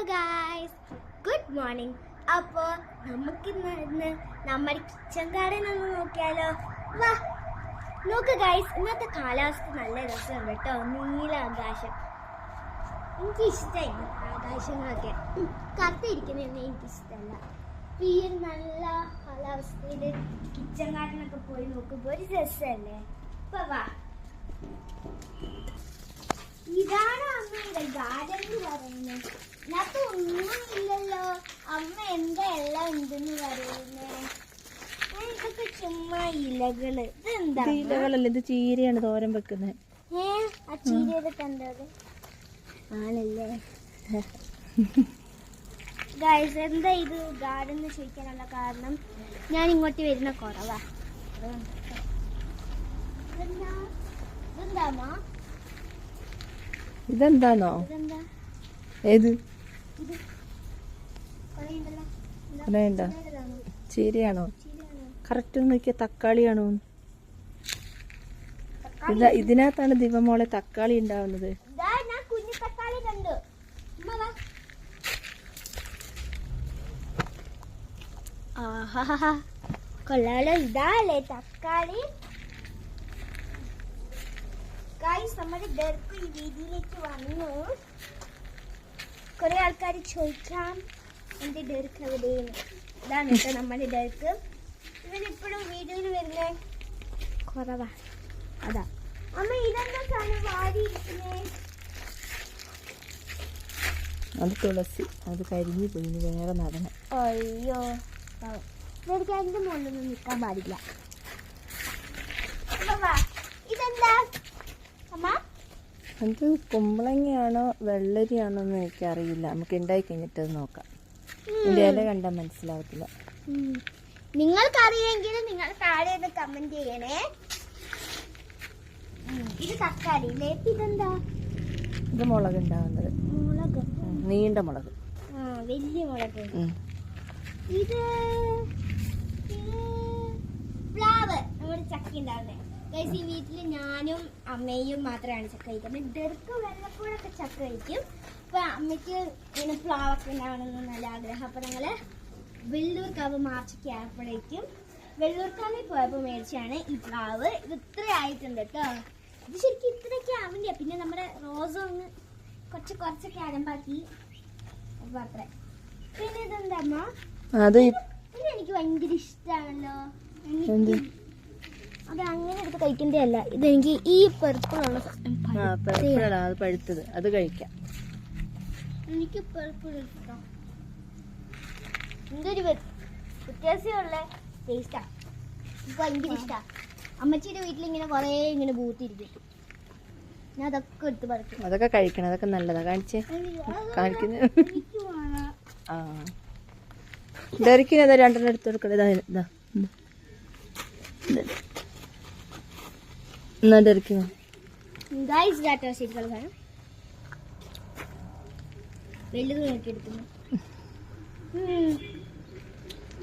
Hello guys good morning അപ്പോൾ നമുക്കിന്ന് ഇന്ന് നമ്മുടെ കിച്ചൺ ഗാർഡൻ ഒന്ന് നോക്കിയാലോ? വാ. നോക്ക് ഗായ്സ് ഇന്നത്തെ കാലാവസ്ഥ നല്ല രസമുണ്ട് കേട്ടോ. നീല ആകാശം. എനിക്ക് ഇഷ്ടമായി ആകാശങ്ങളൊക്കെ. ഉം, എനിക്കിഷ്ടമല്ല ഈ ഒരു നല്ല കാലാവസ്ഥയിൽ കിച്ചൺ ഗാർഡനൊക്കെ പോയി നോക്കുമ്പോൾ ഒരു രസമല്ലേ? അപ്പോൾ വാ. ഇതാണ് അമ്മയുടെ ഗാർഡൻ എന്ന് പറയുന്നത്? ഇതിനകത്ത് ഒന്നും ഇല്ലല്ലോ. അമ്മ എന്താ എല്ലാം ഉണ്ടെന്ന് പറയുന്നേ. ഇതൊക്കെ ചുമ്മാ ഇലകൾ. ഇതെന്താ ഇത് ഇലകളല്ല? ഇത് ചീരയാണ് തോരൻ വെക്കുന്നത്. ഏ ആ ചീരയൊക്കെ കണ്ടത് ആണല്ലേ. ഗൈസ് എന്താ ഇത്? ഗാർഡൻ എന്ന് ചോദിക്കാനുള്ള കാരണം ഞാൻ ഇങ്ങോട്ട് വരുന്ന കുറവാ. ഇതെന്താ ഇതെന്താ? ഇതെന്താണോ ഇതെന്താ? ഏത്? ചീരയുടേതാണോ? ചീരയാണോ? കറക്റ്റ് നോക്കിയ തക്കാളിയാണോ? തക്കാളി. ഇതാ ഇതിനകത്താണ് ദിവമോളെ തക്കാളി ഉണ്ടാവുന്നത്. കൊള്ളാലോ. ഇതാ അല്ലേ തക്കാളി. ഗൈസ് നമ്മുടെ ഡെർക്ക് ഈ രീതിയിലേക്ക് വന്നു. കുറെ ആൾക്കാർ ചോദിക്കാം എന്റെ ഡെർക്ക് എവിടെയും ഇതാണ് കേട്ടോ നമ്മുടെ ഡെർക്ക് ഇവരിപ്പോഴും വീഡിയോയിൽ വരുന്നേ? കുറവാ. അതാ. അമ്മ ഇതെന്താ സാധനം വാരി ഇരിക്കുന്നേ അത് തുളസി. അത് കരിഞ്ഞു പോയി. വേറെ നടണം. അയ്യോ. ഇവർക്ക് അതിന്റെ മുകളിലൊന്നും നിൽക്കാൻ പാടില്ല. ഇതെന്താ? അത് കുമ്പളങ്ങയാണോ വെള്ളരിയാണോ എന്ന് എനിക്കറിയില്ല. നമുക്ക് ഉണ്ടായി കഴിഞ്ഞിട്ട് നോക്കാം. ഇതിന്റെ ഇല കണ്ടാൽ മനസ്സിലാവത്തില്ല. നിങ്ങൾക്കറിയെങ്കിൽ നിങ്ങൾ താഴെ ഒന്ന് കമന്റ് ചെയ്യണേ. ഇത് തക്കാളി ഇതെന്താ? ഇത് മുളക് ഉണ്ടാവുന്നത് മുളക്. നീണ്ട മുളക്. വലിയ മുളക്. ഇത് പ്ലാവ് നമ്മുടെ ചക്കി ഉണ്ടാവുന്നത് ഗൈസ് ഈ വീട്ടിൽ ഞാനും അമ്മയും മാത്രമാണ് ചക്ക കഴിക്കുന്നത്. ഡെർക്ക് വല്ലപ്പോഴൊക്കെ ചക്ക കഴിക്കും. അപ്പൊ അമ്മയ്ക്ക് ഇങ്ങനെ പ്ലാവൊക്കെ ഉണ്ടാവണമെന്ന് നല്ല ആഗ്രഹം. അപ്പൊ ഞങ്ങൾ വെള്ളൂർക്കാവ് മാർച്ചൊക്കെ ആയപ്പോഴേക്കും വെള്ളൂർക്കാവിൽ പോയപ്പോൾ മേടിച്ചാണ് ഈ പ്ലാവ്. ഇത് ഇത്ര ആയിട്ടുണ്ട് കേട്ടോ. ഇത് ശരിക്കും ഇത്രയൊക്കെ ആവില്ല. പിന്നെ നമ്മുടെ റോസ് ഒന്ന് കുറച്ച് കുറച്ചൊക്കെ അരമ്പാക്കി. അപ്പൊ അത്ര. പിന്നെ ഇതെന്താ അമ്മ? എനിക്ക് ഭയങ്കര ഇഷ്ടമാണല്ലോ അത് അങ്ങനെ എടുത്ത് കഴിക്കേണ്ടതല്ല. ഇതെനിക്ക് ഈ പെർപ്പിളുള്ള പഴുപ്പഴ അത് പഴുത്തത്. അത് കഴിക്കാം. എനിക്ക് പെർപ്പിൾ ഇഷ്ടം. എന്തൊരു വ്യ- വ്യത്യാസമുള്ള ടേസ്റ്റാ എനിക്ക് ഭയങ്കര ഇഷ്ടാ. അമ്മച്ചിയുടെ വീട്ടിൽ ഇങ്ങനെ കുറേ ഇങ്ങനെ ബൂത്തിരിക്കും. ഞാൻ അതൊക്കെ എടുത്ത് പറിക്കും. അതൊക്കെ കഴിക്കണം. അതൊക്കെ നല്ലതാ. കാണിച്ചേ. കാണിക്കുന്ന. ആ. ഡെറിക്കിന് ഏതാ രണ്ടെണ്ണം എടുത്ത് കൊടുക്കണം. ഇതാ ഇതാ. ഇതാ. ഇതാ. എന്നാ ഡെറിക്കിന് ഗൈസ് ഡാറ്റ ശരികൾ വേണം വലുത് നോക്കി എടുക്കുന്നു ഉം.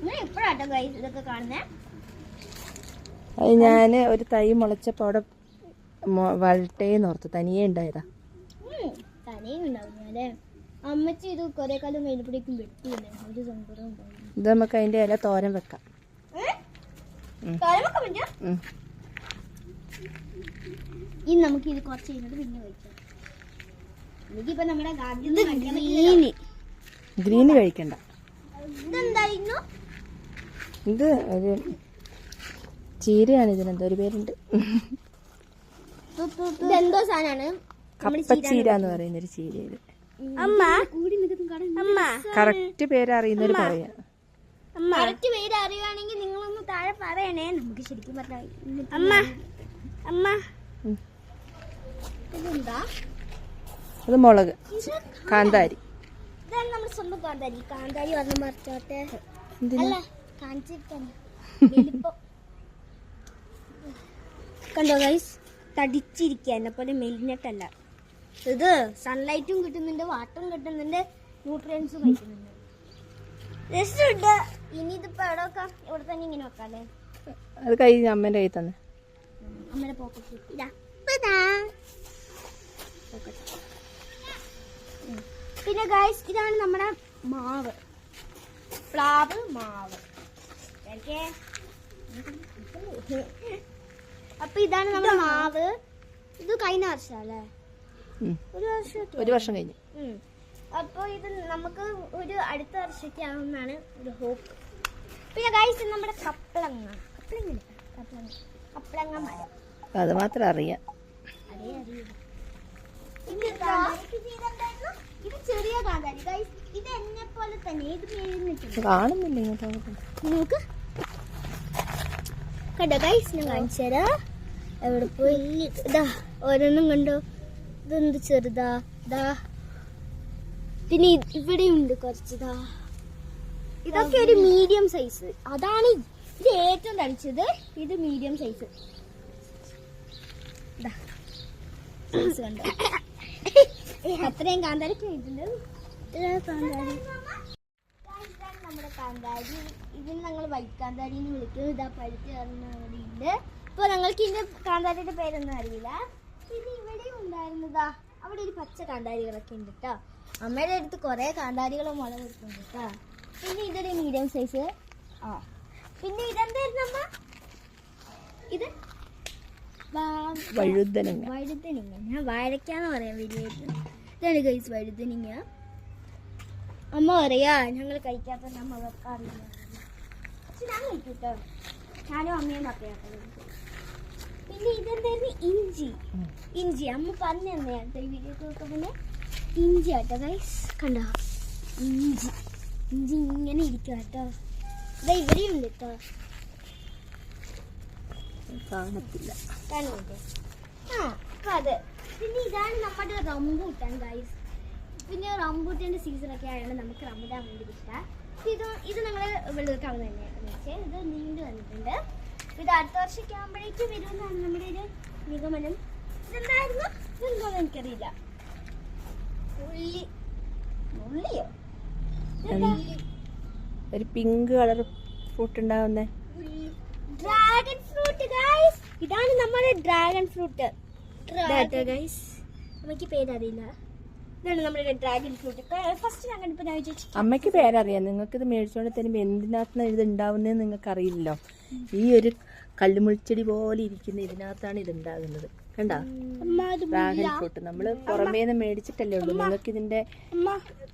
ഞാൻ എപ്പോഴാട്ടോ ഗൈസ് ഇതൊക്കെ കാണുന്നേ. അത് ഞാൻ ഒരു തൈ മുളച്ചപ്പോൾ അവിടെ വരട്ടേന്ന് ഓർത്ത് തനിയെ ഉണ്ടായതാ. അമ്മച്ചി ഇത് കുറെ കാലം കഴിഞ്ഞപ്പോഴേക്കും വെട്ടിയില്ലേ? ഒരു സങ്കടവും ഇത് നമുക്ക് അതിന്റെ ഇല തോരൻ വെക്കാം. തോരൻ ഉം. ഇനി നമുക്ക് ഇത് കുറച്ച് കഴിഞ്ഞിട്ട് പിന്നെ കഴിക്കാം എനിക്കിപ്പോ നമ്മുടെ ഗ്രീന്. ഗ്രീന് കഴിക്കണ്ട. ഇതെന്തായിരുന്നു? ഇത് ഒരു ചീരയാണ് ഇതിനെന്തോ ഒരു പേരുണ്ട്. ഇതെന്തോ സാധനമാണ് കപ്പച്ചീര എന്ന് പറയുന്ന ഒരു ചീര ഇത്. അമ്മ. അമ്മ. കറക്റ്റ് പേര് അറിയുന്നവർ പറയാ. കറക്റ്റ് പേര് അറിയുവാണെങ്കിൽ നിങ്ങളൊന്ന് താഴെ പറയണേ. നമുക്ക് ശരിക്കും പറഞ്ഞ അമ്മ. അമ്മ. അത് മുളക്. കാന്താരി. ഇതാണ് നമ്മുടെ സ്വന്തം കാന്താരി. കാന്താരി ഒരെണ്ണം മറിച്ചോട്ടെ. അല്ല കാണിച്ചിരിക്കാണ് കണ്ടോ ഗൈസ് തടിച്ചിരിക്കുക എന്നെ പോലെ മെലിഞ്ഞിട്ടല്ല. ഇത് സൺലൈറ്റും കിട്ടുന്നുണ്ട് വാട്ടറും കിട്ടുന്നുണ്ട് ന്യൂട്രിയൻസും കഴിക്കുന്നുണ്ട്. രസമുണ്ട് ഇനി ഇതിപ്പോ എവിടെ വെക്കാം? ഇവിടെ തന്നെ ഇങ്ങനെ വെക്കാല്ലേ അത് കഴിഞ്ഞ അമ്മേന്റെ കയ്യിൽ തന്നെ. അമ്മയുടെ പോക്കറ്റ് ഇതാ. പിന്നെ ഗൈസ് ഇതാണ് നമ്മുടെ മാവ്. പ്ലാവ് മാവ്. അപ്പൊ ഇതാണ് നമ്മുടെ മാവ്. ഇത് കഴിഞ്ഞ വർഷം അല്ലേ? ഒരു വർഷം ഒരു വർഷം കഴിഞ്ഞു. അപ്പോൾ ഇത് നമുക്ക് ഒരു അടുത്ത വർഷത്തെ ആവുമെന്നാണ് ഒരു ഹോപ്പ് പിന്നെ ഗൈസ് നമ്മുടെ കപ്പളങ്ങ? കപ്പളങ്ങ കപ്പളങ്ങ മരം. അത് മാത്രം അറിയാം. അറിയാം അറിയൂ ഇത്. ഇത് ചെറിയ കാന്താരി. ഇത് എന്നെ പോലെ തന്നെ ഇത് മേഴുന്നിട്ടുണ്ട് കാണുന്നില്ല ഇങ്ങോട്ട് നോക്ക്. കണ്ടോ ഗൈസ് ഞാൻ കാണിച്ചു തരാം. എവിടെ പോയി? ഇതാ ഓരോന്നും കണ്ടോ? ഇതെന്ത് ചെറുതാ? ഇതാ. പിന്നെ ഇവിടെയുണ്ട് കുറച്ചിതാ. ഇതൊക്കെ ഒരു മീഡിയം സൈസ് അതാണ് ഇത് ഏറ്റവും തടിച്ചത്. ഇത് മീഡിയം സൈസ് സൈസ് കണ്ടോ? അത്രയും കാന്താരി കഴിഞ്ഞിട്ടുണ്ട് ഇതാണ് കാന്താരി. ഇതാണ് നമ്മുടെ കാന്താരി. ഇതിന് ഞങ്ങൾ വൈക്കാന്താരി എന്ന് വിളിക്കും ഇതാ പഴുത്ത് ഉണ്ട് ഇപ്പൊ ഞങ്ങൾക്ക് ഇതിന്റെ കാന്താരിയുടെ പേരൊന്നും അറിയില്ല. പിന്നെ ഇവിടെയും ഉണ്ടായിരുന്നതാ. അവിടെ ഒരു പച്ച കാന്താരികളൊക്കെ ഉണ്ട് കേട്ടോ അമ്മയുടെ അടുത്ത് കുറെ കാന്താരികൾ മുള കൊടുക്കുന്നുണ്ട് കേട്ടോ പിന്നെ ഇതൊരു മീഡിയം സൈസ് ആ. പിന്നെ ഇതെന്തായിരുന്നു അമ്മ? ഇത്? വഴുതനങ്ങ. വഴുതനിങ്ങ. ഞാൻ വാഴയ്ക്കാന്ന് പറയാൻ വലിയായിരുന്നു ഇതാണ് ഗൈസ് വഴുതനിങ്ങ അമ്മ പറയാ ഞങ്ങൾ കഴിക്കാത്ത അമ്മ വെക്കാറില്ല. ഞാൻ കഴിക്കും കേട്ടോ ഞാനും അമ്മയും മക്കളെ പിന്നെ ഇതെന്തായിരുന്നു? ഇഞ്ചി. ഇഞ്ചി. അമ്മ പറഞ്ഞു തന്നെയാണ് ഈ വീഡിയോ നോക്കുമ്പോൾ ഇഞ്ചി ആട്ടോ ഗൈസ് കണ്ടോ? ഇഞ്ചി. ഇഞ്ചി ഇങ്ങനെ ഇരിക്കും കേട്ടോ ഇതാ ഇവിടെയുണ്ട് കേട്ടോ കാണത്തില്ല. കാണുന്നില്ലേ? ആ. അത്. പിന്നെ ഇതാണ് നമ്മുടെ റംബൂട്ടാൻ ഗൈസ് പിന്നെ റംബൂട്ടാന്റെ സീസൺ ഒക്കെ ആയതുകൊണ്ട് നമുക്ക് റംബൂട്ടാൻ വേണ്ടി കിട്ടാം. ഇത് ഇത് നമ്മൾ വെള്ളക്കാവ് തന്നെയാണ് വെച്ചാൽ ഇത് നീണ്ടു വന്നിട്ടുണ്ട്. ഇത് അടുത്ത വർഷമൊക്കെ ആകുമ്പോഴേക്കും വരുമെന്നാണ് നമ്മുടെ ഒരു നിഗമനം. ഇതെന്തായിരുന്നു? ഇതെന്താണെന്ന് എനിക്കറിയില്ല. ഉള്ളി. ഉള്ളിയോ? ഒരു പിങ്ക് കളർ ഫ്രൂട്ട് ഉണ്ടാവുന്നേ. ഡ്രാഗൺ ഫ്രൂട്ട് ഗൈസ് ഇതാണ് നമ്മുടെ ഡ്രാഗൺ ഫ്രൂട്ട് ഗൈസ് അമ്മയ്ക്ക് പേരറിയില്ല. ഇതാണ് നമ്മുടെ ഡ്രാഗൺ ഫ്രൂട്ട് ഫസ്റ്റ് ഞാൻ കണ്ടപ്പോൾ ഞാൻ വിചാരിച്ചു അമ്മയ്ക്ക് പേരറിയാം. നിങ്ങൾക്ക് ഇത് മേടിച്ചോണ്ട് തരുമ്പോ എന്തിനകത്താണ് ഇത് ഉണ്ടാവുന്നതെന്ന് നിങ്ങൾക്ക് അറിയില്ലല്ലോ. ഈ ഒരു കള്ളുമുൾച്ചെടി പോലെ ഇരിക്കുന്ന ഇതിനകത്താണ് ഇത് ഉണ്ടാകുന്നത് കണ്ടാ? ഡ്രാഗൺ ഫ്രൂട്ട് നമ്മൾ പുറമേന്ന് മേടിച്ചിട്ടല്ലേ ഉള്ളൂ. നിങ്ങൾക്ക് ഇതിന്റെ അമ്മ.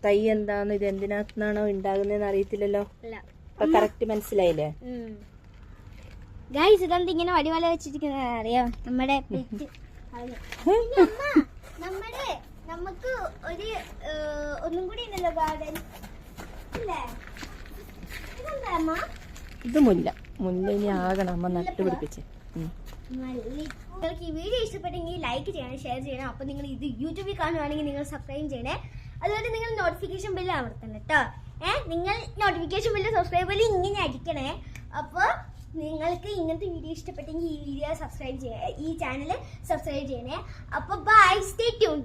തൈ എന്താന്ന് ഇത് എന്തിനകത്തുനിന്നാണോ ഉണ്ടാകുന്നതെന്ന് അറിയത്തില്ലല്ലോ. അല്ല ഇപ്പൊ കറക്റ്റ് മനസ്സിലായില്ലേ? ഗൈസ് ഇതെന്ത് ഇങ്ങനെ വടിവല വെച്ചിരിക്കുന്നത് അറിയാം? നമ്മുടെ നമ്മുടെ നമുക്ക് ഒരു ഒന്നും കൂടി ഉണ്ടല്ലോ ഗാർഡൻ ഇത് മുല്ല. മുല്ല ഇനി ആകണം. അമ്മ നട്ടുപിടിപ്പിച്ച്. നിങ്ങൾക്ക് ഈ വീഡിയോ ഇഷ്ടപ്പെട്ടെങ്കിൽ ലൈക്ക് ചെയ്യണം ഷെയർ ചെയ്യണം. അപ്പോൾ നിങ്ങൾ ഇത് യൂട്യൂബിൽ കാണുവാണെങ്കിൽ നിങ്ങൾ സബ്സ്ക്രൈബ് ചെയ്യണേ. അതുപോലെ നിങ്ങൾ നോട്ടിഫിക്കേഷൻ ബില്ല് അമർത്തണം കേട്ടോ. ഏഹ് നിങ്ങൾ നോട്ടിഫിക്കേഷൻ ബില്ല് സബ്സ്ക്രൈബ് ബില്ല് ഇങ്ങനെ അടിക്കണേ. അപ്പോൾ നിങ്ങൾക്ക് ഇങ്ങനത്തെ വീഡിയോ ഇഷ്ടപ്പെട്ടെങ്കിൽ ഈ വീഡിയോ സബ്സ്ക്രൈബ് ചെയ്യുക ഈ ചാനൽ സബ്സ്ക്രൈബ് ചെയ്യണേ. അപ്പോൾ ബൈ സ്റ്റേ ട്യൂൺ